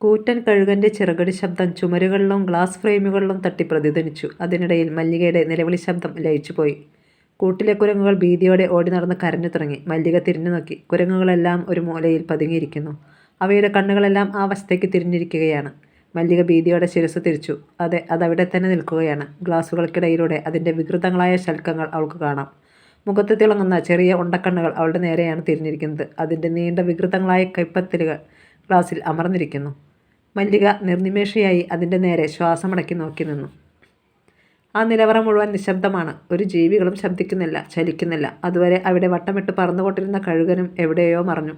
കൂറ്റൻ കഴുകന്റെ ചിറകടി ശബ്ദം ചുമരുകളിലും ഗ്ലാസ് ഫ്രെയിമുകളിലും തട്ടി പ്രതിധ്വനിച്ചു. അതിനിടയിൽ മല്ലികയുടെ നിലവിളി ശബ്ദം ലയിച്ചുപോയി. കൂട്ടിലെ കുരങ്ങുകൾ ഭീതിയോടെ ഓടി നടന്ന് കരഞ്ഞു തുടങ്ങി. മല്ലിക തിരിഞ്ഞു നോക്കി കുരങ്ങുകളെല്ലാം ഒരു മൂലയിൽ പതുങ്ങിയിരിക്കുന്നു. അവയുടെ കണ്ണുകളെല്ലാം ആ അവസ്ഥയ്ക്ക് തിരിഞ്ഞിരിക്കുകയാണ്. മല്ലിക ഭീതിയോടെ ശിരസ് തിരിച്ചു. അതെ, അതവിടെ തന്നെ നിൽക്കുകയാണ്. ഗ്ലാസുകൾക്കിടയിലൂടെ അതിന്റെ വികൃതങ്ങളായ ശൽക്കങ്ങൾ അവൾക്ക് കാണാം. മുഖത്ത് തിളങ്ങുന്ന ചെറിയ ഉണ്ടക്കണ്ണുകൾ അവളുടെ നേരെയാണ് തിരിഞ്ഞിരിക്കുന്നത്. അതിന്റെ നീണ്ട വികൃതങ്ങളായ കൈപ്പത്തിലുകൾ ഗ്ലാസിൽ അമർന്നിരിക്കുന്നു. മല്ലിക നിർനിമേഷയായി അതിന്റെ നേരെ ശ്വാസമടക്കി നോക്കി നിന്നു ആ നിലവറ മുഴുവൻ നിശബ്ദമാണ് ഒരു ജീവികളും ശബ്ദിക്കുന്നില്ല, ചലിക്കുന്നില്ല. അതുവരെ അവിടെ വട്ടമിട്ട് പറന്നുകൊണ്ടിരുന്ന കഴുകനും എവിടെയോ മറഞ്ഞു.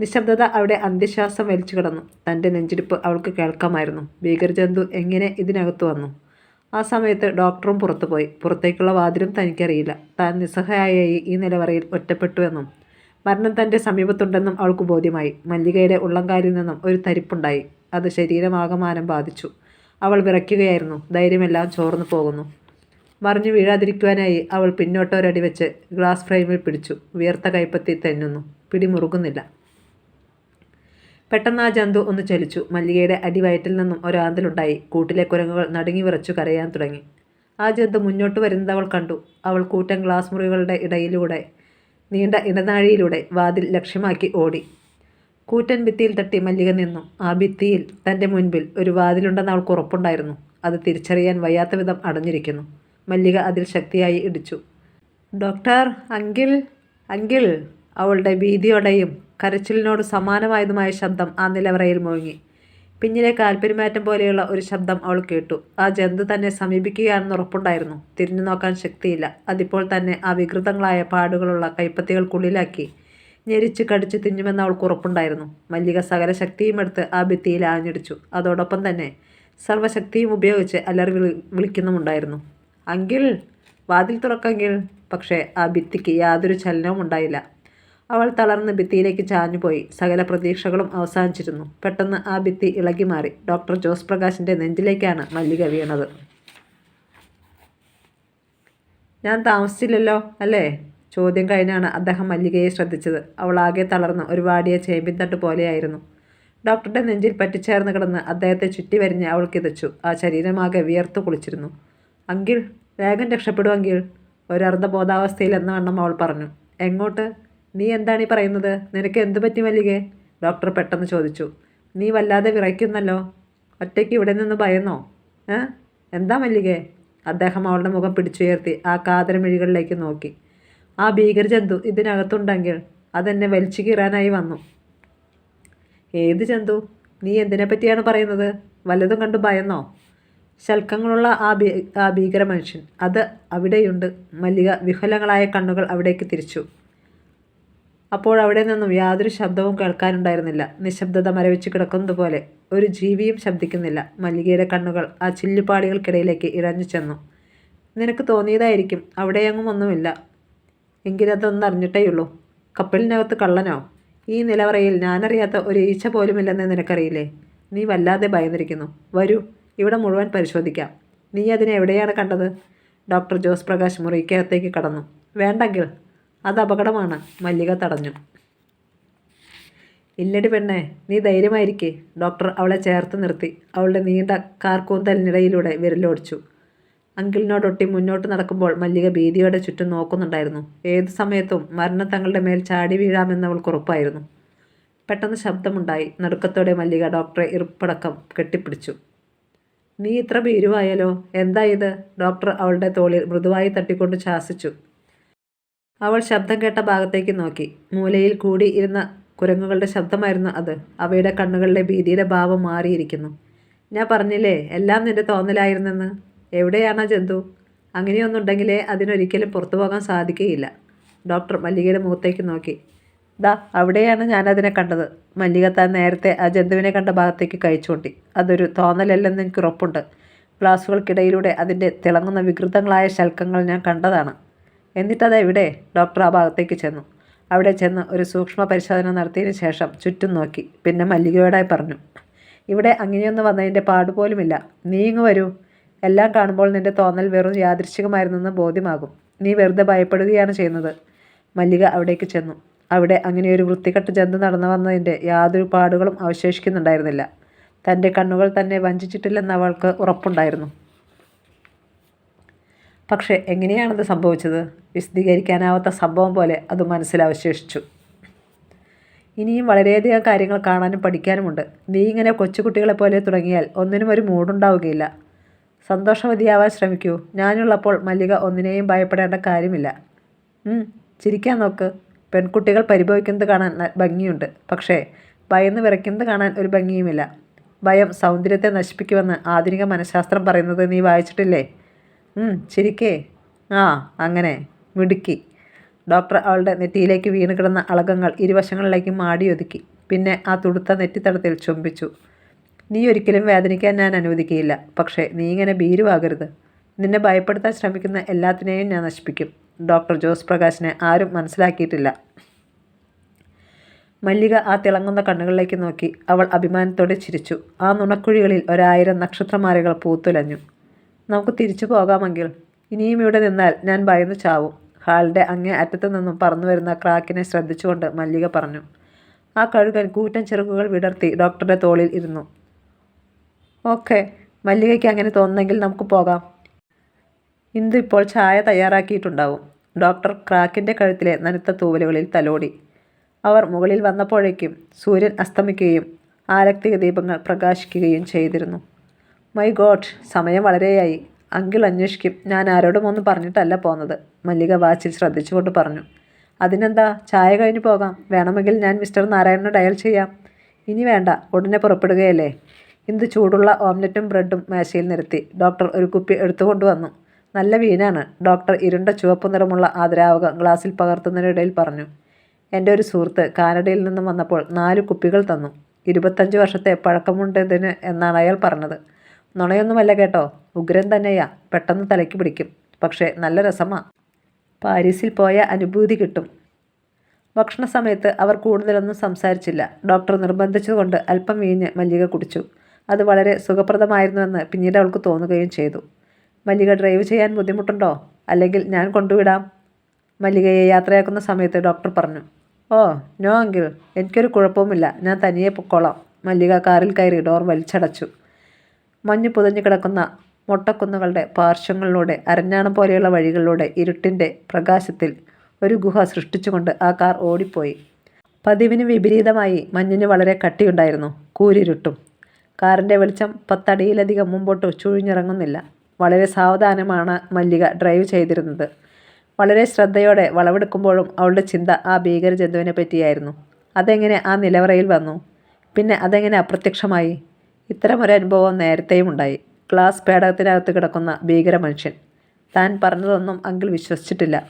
നിശബ്ദത അവിടെ അന്ത്യശ്വാസം വലിച്ചു കിടന്നു തന്റെ നെഞ്ചിടിപ്പ് അവൾക്ക് കേൾക്കാമായിരുന്നു. ഭീകരജന്തു എങ്ങനെ ഇതിനകത്ത് വന്നു? ആ സമയത്ത് ഡോക്ടറും പുറത്തുപോയി. പുറത്തേക്കുള്ള വാതിലും തനിക്കറിയില്ല. താൻ നിസ്സഹായയായി ഈ നിലവറയിൽ ഒറ്റപ്പെട്ടുവെന്നും മരണം തന്റെ സമീപത്തുണ്ടെന്നും അവൾക്ക് ബോധ്യമായി. മല്ലികയുടെ ഉള്ളംകാലിൽ നിന്നും ഒരു തരിപ്പുണ്ടായി. അത് ശരീരമാകമാനം ബാധിച്ചു. അവൾ വിറയ്ക്കുകയായിരുന്നു. ധൈര്യമെല്ലാം ചോർന്നു പോകുന്നു. മറിഞ്ഞു വീഴാതിരിക്കുവാനായി അവൾ പിന്നോട്ടൊരടി വെച്ച് ഗ്ലാസ് ഫ്രെയിമിൽ പിടിച്ചു. വിയർത്ത കൈപ്പത്തി തെന്നുന്നു. പിടി മുറുകുന്നില്ല. പെട്ടെന്ന് ആ ജന്തു ഒന്ന് ചലിച്ചു. മല്ലികയുടെ അടിവയറ്റിൽ നിന്നും ഒരാന്തലുണ്ടായി. കൂട്ടിലെ കുരങ്ങുകൾ നടുങ്ങി വിറച്ചു കരയാൻ തുടങ്ങി. ആ ജന്തു മുന്നോട്ട് വരുന്നത് അവൾ കണ്ടു. അവൾ കൂറ്റൻ ഗ്ലാസ് മുറികളുടെ ഇടയിലൂടെ നീണ്ട ഇടനാഴിയിലൂടെ വാതിൽ ലക്ഷ്യമാക്കി ഓടി. കൂറ്റൻ ഭിത്തിയിൽ തട്ടി മല്ലിക നിന്നു. ആ ഭിത്തിയിൽ തന്റെ മുൻപിൽ ഒരു വാതിലുണ്ടെന്ന് അവൾക്ക് ഉറപ്പുണ്ടായിരുന്നു. അത് തിരിച്ചറിയാൻ വയ്യാത്ത വിധം അടഞ്ഞിരിക്കുന്നു. മല്ലിക അതിൽ ശക്തിയായി ഇടിച്ചു. "Doctor, uncle, uncle! " അവളുടെ ഭീതിയോടെയും കരച്ചിലിനോട് സമാനമായതുമായ ശബ്ദം ആ നിലവറയിൽ മുഴങ്ങി. പിന്നിലെ കാൽപ്പെരുമാറ്റം പോലെയുള്ള ഒരു ശബ്ദം അവൾ കേട്ടു. ആ ജന്തു തന്നെ സമീപിക്കുകയാണെന്ന് ഉറപ്പുണ്ടായിരുന്നു. തിരിഞ്ഞു നോക്കാൻ ശക്തിയില്ല. അതിപ്പോൾ തന്നെ ആ വികൃതങ്ങളായ പാടുകളുള്ള കൈപ്പത്തികൾക്കുള്ളിലാക്കി ഞെരിച്ച് കടിച്ചു തിന്നുമെന്ന് അവൾക്ക് ഉറപ്പുണ്ടായിരുന്നു. മല്ലിക സകല ശക്തിയും എടുത്ത് ആ ഭിത്തിയിൽ ആഞ്ഞടിച്ചു. അതോടൊപ്പം തന്നെ സർവശക്തിയും ഉപയോഗിച്ച് അലറി വിളി വിളിക്കുന്നുമുണ്ടായിരുന്നു. അങ്കിൽ വാതിൽ തുറക്കെങ്കിൽ " പക്ഷേ ആ ഭിത്തിക്ക് യാതൊരു ചലനവും ഉണ്ടായില്ല. അവൾ തളർന്ന് ഭിത്തിയിലേക്ക് ചാഞ്ഞുപോയി. സകല പ്രതീക്ഷകളും അവസാനിച്ചിരുന്നു. പെട്ടെന്ന് ആ ഭിത്തി ഇളകി മാറി ഡോക്ടർ ജോസ് പ്രകാശിന്റെ നെഞ്ചിലേക്കാണ് മല്ലിക വീണത്. "ഞാൻ താമസിച്ചില്ലല്ലോ, അല്ലേ? " ചോദ്യം കഴിഞ്ഞാണ് അദ്ദേഹം മല്ലികയെ ശ്രദ്ധിച്ചത്. അവൾ ആകെ തളർന്ന് ഒരു വാടിയ ചേമ്പിൻതണ്ട് പോലെയായിരുന്നു. ഡോക്ടറുടെ നെഞ്ചിൽ പറ്റിച്ചേർന്ന് കിടന്ന് അദ്ദേഹത്തെ ചുറ്റി വരിഞ്ഞ് അവൾ കിതച്ചു. ആ ശരീരമാകെ വിയർത്തു കുളിച്ചിരുന്നു. "അങ്കിൾ, വേഗം രക്ഷപ്പെടുമെങ്കിൽ ഒരർദ്ധ ബോധാവസ്ഥയിൽ എന്ന വണ്ണം അവൾ പറഞ്ഞു. "എങ്ങോട്ട്? നീ എന്താണ് ഈ പറയുന്നത്? നിനക്ക് എന്തു പറ്റി മല്ലികേ? " ഡോക്ടർ പെട്ടെന്ന് ചോദിച്ചു. "നീ വല്ലാതെ വിറയ്ക്കുന്നല്ലോ. ഒറ്റയ്ക്ക് ഇവിടെ നിന്ന് ഭയന്നോ? ഏ? എന്താ മല്ലികേ? " അദ്ദേഹം അവളുടെ മുഖം പിടിച്ചുയർത്തി ആ കാതരമിഴികളിലേക്ക് നോക്കി. "ആ ഭീകരജന്തു ഇതിനകത്തുണ്ടെങ്കിൽ അതെന്നെ വലിച്ചു കീറാനായി വന്നു. " "ഏത് ജന്തു? നീ എന്തിനെപ്പറ്റിയാണ് പറയുന്നത്? വല്ലതും കണ്ടു ഭയന്നോ? " "ശൽക്കങ്ങളുള്ള ആ ഭീ ആ ഭീകര മനുഷ്യൻ അത് അവിടെയുണ്ട്. " മല്ലിക വിഹലങ്ങളായ കണ്ണുകൾ അവിടേക്ക് തിരിച്ചു. അപ്പോൾ അവിടെ നിന്നും യാതൊരു ശബ്ദവും കേൾക്കാനുണ്ടായിരുന്നില്ല. നിശ്ശബ്ദത മരവിച്ചു കിടക്കുന്നതുപോലെ. ഒരു ജീവിയും ശബ്ദിക്കുന്നില്ല. മല്ലികയുടെ കണ്ണുകൾ ആ ചില്ലുപാളികൾക്കിടയിലേക്ക് ഇഴഞ്ഞുചെന്നു. "നിനക്ക് തോന്നിയതായിരിക്കും. അവിടെയെങ്ങും ഒന്നുമില്ല. എങ്കിലതൊന്നറിഞ്ഞിട്ടേയുള്ളൂ. കപ്പലിനകത്ത് കള്ളനോ? ഈ നിലവറയിൽ ഞാനറിയാത്ത ഒരു ഈച്ച പോലുമില്ലെന്ന് നിനക്കറിയില്ലേ? നീ വല്ലാതെ ഭയന്നിരിക്കുന്നു. വരൂ, ഇവിടെ മുഴുവൻ പരിശോധിക്കാം. നീ അതിനെ എവിടെയാണ് കണ്ടത്? " ഡോക്ടർ ജോസ് പ്രകാശ് മുറിക്കകത്തേക്ക് കടന്നു. വേണ്ടെങ്കിൽ അത് അപകടമാണ്. " മല്ലിക തടഞ്ഞു. ഇല്ലടി പെണ്ണേ, നീ ധൈര്യമായിരിക്കേ " ഡോക്ടർ അവളെ ചേർത്ത് നിർത്തി. അവളുടെ നീണ്ട കാർക്കൂന്തലിനിടയിലൂടെ വിരലോടിച്ചു. അങ്കിളിനോടൊട്ടി മുന്നോട്ട് നടക്കുമ്പോൾ മല്ലിക ഭീതിയോടെ ചുറ്റും നോക്കുന്നുണ്ടായിരുന്നു. ഏത് സമയത്തും മരണം തങ്ങളുടെ മേൽ ചാടി വീഴാമെന്ന് അവൾക്ക് ഉറപ്പായിരുന്നു പെട്ടെന്ന് ശബ്ദമുണ്ടായി. നടുക്കത്തോടെ മല്ലിക ഡോക്ടറെ ഇറുപ്പടക്കം കെട്ടിപ്പിടിച്ചു. "നീ ഇത്ര ഭീരുവായാലോ? എന്താ ഇത്? " ഡോക്ടർ അവളുടെ തോളിൽ മൃദുവായി തട്ടിക്കൊണ്ട് ശാസിച്ചു. അവൾ ശബ്ദം കേട്ട ഭാഗത്തേക്ക് നോക്കി. മൂലയിൽ കൂടി ഇരുന്ന കുരങ്ങുകളുടെ ശബ്ദമായിരുന്നു അത്. അവയുടെ കണ്ണുകളിലെ ഭീതിയുടെ ഭാവം മാറിയിരിക്കുന്നു. "ഞാൻ പറഞ്ഞില്ലേ, എല്ലാം നിന്റെ തോന്നലായിരുന്നെന്ന്. എവിടെയാണാ ജന്തു? അങ്ങനെയൊന്നുണ്ടെങ്കിലേ അതിനൊരിക്കലും പുറത്തു പോകാൻ സാധിക്കുകയില്ല. " ഡോക്ടർ മല്ലികയുടെ മുഖത്തേക്ക് നോക്കി. "ദാ അവിടെയാണ് ഞാനതിനെ കണ്ടത്. " മല്ലിക താൻ നേരത്തെ ആ ജന്തുവിനെ കണ്ട ഭാഗത്തേക്ക് കഴിച്ചുകൊണ്ടി അതൊരു തോന്നലല്ലെന്ന് എനിക്ക് ഉറപ്പുണ്ട് ഗ്ലാസുകൾക്കിടയിലൂടെ അതിന്റെ തിളങ്ങുന്ന വികൃതങ്ങളായ ശൽക്കങ്ങൾ ഞാൻ കണ്ടതാണ്. " "എന്നിട്ടതെവിടെ? " ഡോക്ടർ ആ ഭാഗത്തേക്ക് ചെന്നു. അവിടെ ചെന്ന് ഒരു സൂക്ഷ്മ പരിശോധന നടത്തിയതിനു ശേഷം ചുറ്റും നോക്കി. പിന്നെ മല്ലികയോടായി പറഞ്ഞു. "ഇവിടെ അങ്ങനെയൊന്നും വന്നതിന്റെ പാടുപോലുമില്ല. നീയിങ്ങു വരൂ. എല്ലാം കാണുമ്പോൾ നിന്റെ തോന്നൽ വെറും യാദൃശ്ചികമായിരുന്നെന്ന് ബോധ്യമാകും. നീ വെറുതെ ഭയപ്പെടുകയാണ് ചെയ്യുന്നത്. " മല്ലിക അവിടേക്ക് ചെന്നു. അവിടെ അങ്ങനെ ഒരു വൃത്തികെട്ട ജന്തു നടന്നുവന്നതിന്റെ യാതൊരു പാടുകളും അവശേഷിക്കുന്നുണ്ടായിരുന്നില്ല. തന്റെ കണ്ണുകൾ തന്നെ വഞ്ചിച്ചിട്ടില്ലെന്ന് അവൾക്ക് ഉറപ്പുണ്ടായിരുന്നു പക്ഷേ എങ്ങനെയാണത് സംഭവിച്ചത് വിശദീകരിക്കാനാവാത്ത സംഭവം പോലെ അത് മനസ്സിൽ അവശേഷിച്ചു ഇനിയും വളരെയധികം കാര്യങ്ങൾ കാണാനും പഠിക്കാനുമുണ്ട് നീ ഇങ്ങനെ കൊച്ചുകുട്ടികളെ പോലെ തുടങ്ങിയാൽ ഒന്നിനും ഒരു മൂടുണ്ടാവുകയില്ല സന്തോഷവതിയാവാൻ ശ്രമിക്കൂ. ഞാനുള്ളപ്പോൾ മല്ലിക ഒന്നിനെയും ഭയപ്പെടേണ്ട കാര്യമില്ല. ചിരിക്കാൻ നോക്ക്. പെൺകുട്ടികൾ പരിഭവിക്കുന്നത് കാണാൻ ഭംഗിയുണ്ട്. പക്ഷേ ഭയന്ന് വിറയ്ക്കുന്നത് കാണാൻ ഒരു ഭംഗിയുമില്ല. ഭയം സൗന്ദര്യത്തെ നശിപ്പിക്കുമെന്ന് ആധുനിക മനഃശാസ്ത്രം പറയുന്നത് നീ വായിച്ചിട്ടില്ലേ? ചിരിക്കേ. ആ അങ്ങനെ. മിടുക്കി. ഡോക്ടർ അവളുടെ നെറ്റിയിലേക്ക് വീണ് കിടന്ന അളകങ്ങൾ ഇരുവശങ്ങളിലേക്കും മാടിയൊതുക്കി പിന്നെ ആ തുടുത്ത നെറ്റിത്തടത്തിൽ ചുംബിച്ചു. നീ ഒരിക്കലും വേദനിക്കാൻ ഞാൻ അനുവദിക്കുകയില്ല പക്ഷേ നീ ഇങ്ങനെ ഭീരുവാകരുത്. നിന്നെ ഭയപ്പെടുത്താൻ ശ്രമിക്കുന്ന എല്ലാത്തിനെയും ഞാൻ നശിപ്പിക്കും. ഡോക്ടർ ജോസ് പ്രകാശിനെ ആരും മനസ്സിലാക്കിയിട്ടില്ല. മല്ലിക ആ തിളങ്ങുന്ന കണ്ണുകളിലേക്ക് നോക്കി അവൾ അഭിമാനത്തോടെ ചിരിച്ചു. ആ നുണക്കുഴികളിൽ ഒരായിരം നക്ഷത്രമാലകൾ പൂത്തുലഞ്ഞു. നമുക്ക് തിരിച്ചു പോകാമെങ്കിൽ. ഇനിയും ഇവിടെ നിന്നാൽ ഞാൻ ഭയന്ന് ചാവും. ഹാളിന്റെ അങ്ങേ അറ്റത്തു നിന്നും പറന്നു വരുന്ന ക്രാക്കിനെ ശ്രദ്ധിച്ചുകൊണ്ട് മല്ലിക പറഞ്ഞു. ആ കഴുകൻ കൂറ്റൻ ചെറുക്കുകൾ വിടർത്തി ഡോക്ടറുടെ തോളിൽ ഇരുന്നു. ഓക്കെ. മല്ലികയ്ക്ക് അങ്ങനെ തോന്നുന്നെങ്കിൽ നമുക്ക് പോകാം. ഇന്ദു ഇപ്പോൾ ചായ തയ്യാറാക്കിയിട്ടുണ്ടാവും. ഡോക്ടർ ക്രാക്കിന്റെ കഴുത്തിലെ നനുത്ത തൂവലുകളിൽ തലോടി. അവർ മുകളിൽ വന്നപ്പോഴേക്കും സൂര്യൻ അസ്തമിക്കുകയും ആരക്തിക ദീപങ്ങൾ പ്രകാശിക്കുകയും ചെയ്തിരുന്നു. മൈ ഗോഡ് സമയം വളരെയായി. അങ്കിൾ അന്വേഷിക്കും. ഞാൻ ആരോടും ഒന്നും പറഞ്ഞിട്ടല്ല പോന്നത്. മല്ലിക വാച്ചിൽ ശ്രദ്ധിച്ചുകൊണ്ട് പറഞ്ഞു. അതിനെന്താ? ചായ കഴിഞ്ഞ് പോകാം. വേണമെങ്കിൽ ഞാൻ മിസ്റ്റർ നാരായണനെ ഡയൽ ചെയ്യാം. ഇനി വേണ്ട. ഉടനെ പുറപ്പെടുകയല്ലേ? ഇന്ത് ചൂടുള്ള ഓംലറ്റും ബ്രെഡും മേശയിൽ നിരത്തി ഡോക്ടർ ഒരു കുപ്പി എടുത്തുകൊണ്ടുവന്നു നല്ല വീനാണ് ഡോക്ടർ ഇരുണ്ട ചുവപ്പ് നിറമുള്ള ആ ദ്രാവകം ഗ്ലാസ്സിൽ പകർത്തുന്നതിനിടയിൽ പറഞ്ഞു. എന്റെ ഒരു സുഹൃത്ത് കാനഡയിൽ നിന്നും വന്നപ്പോൾ നാല് കുപ്പികൾ തന്നു. ഇരുപത്തഞ്ച് വർഷത്തെ പഴക്കമുണ്ടതിന് എന്നാണ് അയാൾ പറഞ്ഞത്. നുണയൊന്നുമല്ല കേട്ടോ ഉഗ്രൻ തന്നെയാ പെട്ടെന്ന് തലയ്ക്ക് പിടിക്കും പക്ഷേ നല്ല രസമാ. പാരീസിൽ പോയ അനുഭൂതി കിട്ടും. ഭക്ഷണ സമയത്ത് അവർ കൂടുതലൊന്നും സംസാരിച്ചില്ല. ഡോക്ടർ നിർബന്ധിച്ചുകൊണ്ട് അല്പം വീഞ്ഞ് മല്ലിക കുടിച്ചു. അത് വളരെ സുഖപ്രദമായിരുന്നുവെന്ന് പിന്നീട് അവൾക്ക് തോന്നുകയും ചെയ്തു. മല്ലിക ഡ്രൈവ് ചെയ്യാൻ ബുദ്ധിമുട്ടുണ്ടോ? അല്ലെങ്കിൽ ഞാൻ കൊണ്ടുവിടാം? മല്ലികയെ യാത്രയാക്കുന്ന സമയത്ത് ഡോക്ടർ പറഞ്ഞു. Oh no uncle. എനിക്കൊരു കുഴപ്പവുമില്ല. ഞാൻ തനിയെ പൊക്കോളാം. മല്ലിക കാറിൽ കയറി ഡോർ വലിച്ചടച്ചു. മഞ്ഞു പുതഞ്ഞു കിടക്കുന്ന മൊട്ടക്കുന്നുകളുടെ പാർശ്വങ്ങളിലൂടെ അരഞ്ഞാണം പോലെയുള്ള വഴികളിലൂടെ ഇരുട്ടിന്റെ പ്രകാശത്തിൽ ഒരു ഗുഹ സൃഷ്ടിച്ചുകൊണ്ട് ആ കാർ ഓടിപ്പോയി. പതിവിന് വിപരീതമായി മഞ്ഞിന് വളരെ കട്ടിയുണ്ടായിരുന്നു. കൂരിരുട്ടും. കാറിന്റെ വെളിച്ചം പത്തടിയിലധികം മുമ്പോട്ട് ചുഴിഞ്ഞിറങ്ങുന്നില്ല. വളരെ സാവധാനമാണ് മല്ലിക ഡ്രൈവ് ചെയ്തിരുന്നത്. വളരെ ശ്രദ്ധയോടെ വളവെടുക്കുമ്പോഴും അവളുടെ ചിന്ത ആ ഭീകര ജന്തുവിനെ പറ്റിയായിരുന്നു. അതെങ്ങനെ ആ നിലവറയിൽ വന്നു? പിന്നെ അതെങ്ങനെ അപ്രത്യക്ഷമായി? ഇത്തരമൊരു അനുഭവം നേരത്തെയും ഉണ്ടായി. ഗ്ലാസ് പേടകത്തിനകത്ത് കിടക്കുന്ന ഭീകര മനുഷ്യൻ താൻ പറഞ്ഞതൊന്നും അങ്കിൾ വിശ്വസിച്ചിട്ടില്ല.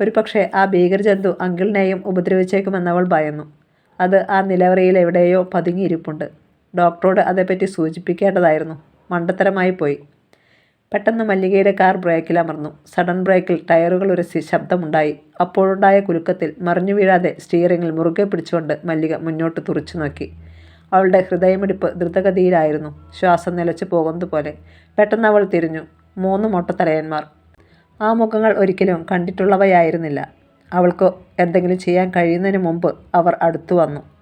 ഒരു പക്ഷേ ആ ഭീകരജന്തു അങ്കിളിനെയും ഉപദ്രവിച്ചേക്കുമെന്നവൾ ഭയന്നു. അത് ആ നിലവറയിൽ എവിടെയോ പതുങ്ങിയിരിപ്പുണ്ട്. ഡോക്ടറോട് അതേപ്പറ്റി സൂചിപ്പിക്കേണ്ടതായിരുന്നു. മണ്ടത്തരമായി പോയി. പെട്ടെന്ന് മല്ലികയുടെ കാർ ബ്രേക്കിൽ അമർന്നു. സഡൻ ബ്രേക്കിൽ ടയറുകൾ ഉരസി ശബ്ദമുണ്ടായി. അപ്പോഴുണ്ടായ കുലുക്കത്തിൽ മറിഞ്ഞു വീഴാതെ സ്റ്റിയറിംഗിൽ മുറുകെ പിടിച്ചുകൊണ്ട് മല്ലിക മുന്നോട്ട് തുറച്ചു നോക്കി. അവളുടെ ഹൃദയമിടിപ്പ് ദ്രുതഗതിയിലായിരുന്നു. ശ്വാസം നിലച്ചു പോകുന്നത് പോലെ. പെട്ടെന്ന് അവൾ തിരിഞ്ഞു. മൂന്ന് മൊട്ടത്തലയന്മാർ. ആ മുഖങ്ങൾ ഒരിക്കലും കണ്ടിട്ടുള്ളവയായിരുന്നില്ല. അവൾക്ക് എന്തെങ്കിലും ചെയ്യാൻ കഴിയുന്നതിന് മുമ്പ് അവർ അടുത്തു വന്നു.